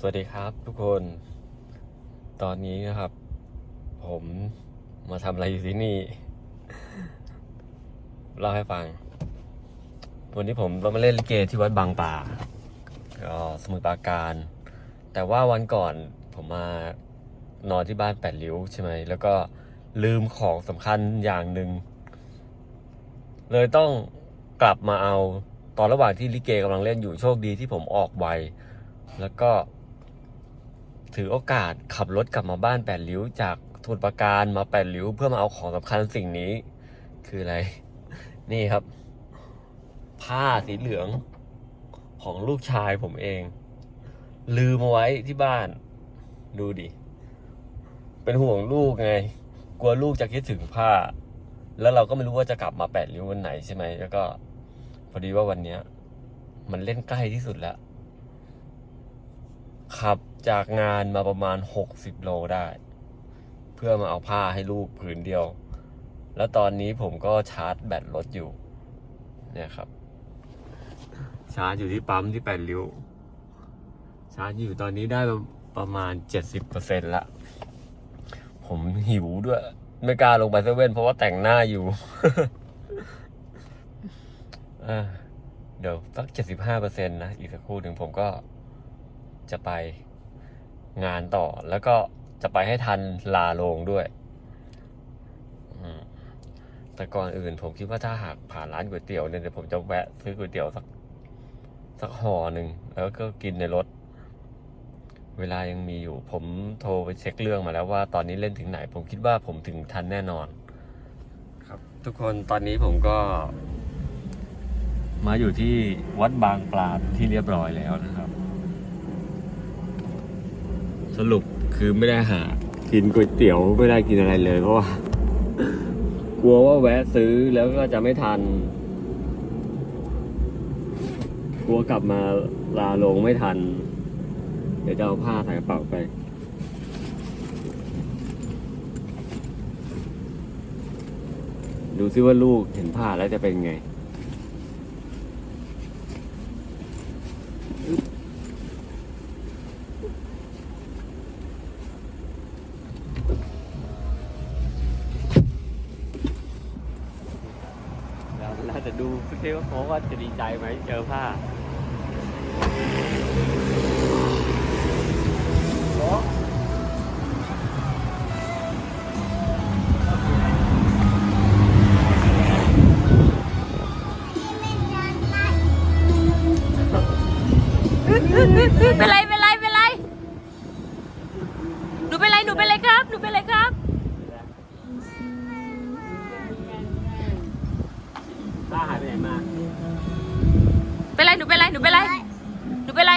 สวัสดีครับทุกคน ตอนนี้นะครับ ผมมาทำอะไรอยู่ที่นี่เล่าให้ฟัง วันนี้ผมเรามาเล่นลิเกที่วัดบางป่าก็สมุทรปราการ แต่ว่าวันก่อนผมมานอนที่บ้านแปดริ้วใช่ไหมแล้วก็ลืมของสำคัญอย่างหนึ่งเลยต้องกลับมาเอาตอนระหว่างที่ลิเกกำลังเล่นอยู่โชคดีที่ผมออกไวแล้วก็ ถือโอกาสขับรถกลับมาบ้านแปดริ้ว จากสมุทรปราการมาแปดริ้ว เพื่อมาเอาของสำคัญสิ่งนี้ คืออะไร นี่ครับ ผ้าสีเหลืองของลูกชายผมเอง ลืมเอาไว้ที่บ้าน ดูดิ เป็นห่วงลูกไง กลัวลูกจะคิดถึงผ้า แล้วเราก็ไม่รู้ว่าจะกลับมาแปดริ้ววันไหนใช่ไหมแล้วก็ พอดีว่าวันเนี้ย มันเล่นใกล้ที่สุดแล้ว ขับจากงานมาประมาณ 60 โลได้ เพื่อมาเอาผ้าให้ลูกผืนเดียว แล้วตอนนี้ผมก็ชาร์จแบตรถอยู่ เนี่ยครับ ชาร์จอยู่ที่ปั๊มที่แปดริ้ว ชาร์จอยู่ตอนนี้ได้ประมาณ 70%ละ ผมหิวด้วย ไม่กล้าลงไปเซเว่นเพราะว่าแต่งหน้าอยู่เดี๋ยวสัก 75%นะ อีกสักครู่หนึ่งผมก็ จะไปงานต่อ แล้วก็จะไปให้ทันลาโลงด้วย แต่ก่อนอื่นผมคิดว่าถ้าหากผ่านร้านก๋วยเตี๋ยวเนี่ยเดี๋ยวผมจะแวะซื้อก๋วยเตี๋ยวสักสักห่อหนึ่งแล้วก็กินในรถ เวลายังมีอยู่ ผมโทรไปเช็คเรื่องมาแล้วว่าตอนนี้เล่นถึงไหน ผมคิดว่าผมถึงทันแน่นอน ครับ ทุกคนตอนนี้ผมก็ มาอยู่ที่วัดบางปลาที่เรียบร้อยแล้วนะครับ สรุปคือไม่ได้หา กินก๋วยเตี๋ยวไม่ได้กินอะไรเลยเพราะว่า กลัวว่าแวะซื้อแล้วก็จะไม่ทัน กลัวกลับมาลาลงไม่ทัน เดี๋ยวจะเอาผ้าใส่กระเป๋าไป ดูซิว่าลูกเห็นผ้าแล้วจะเป็นไง น่าจะดูซิว่าเขาว่าจะดีใจไหมเจอผ้าเป็นไรเป็นไรเป็นไรหนูเป็นไรหนูเป็นไรครับหนูเป็นไรครับ เป็นไรหนูเป็นไรหนูเป็นไรหนูเป็นไร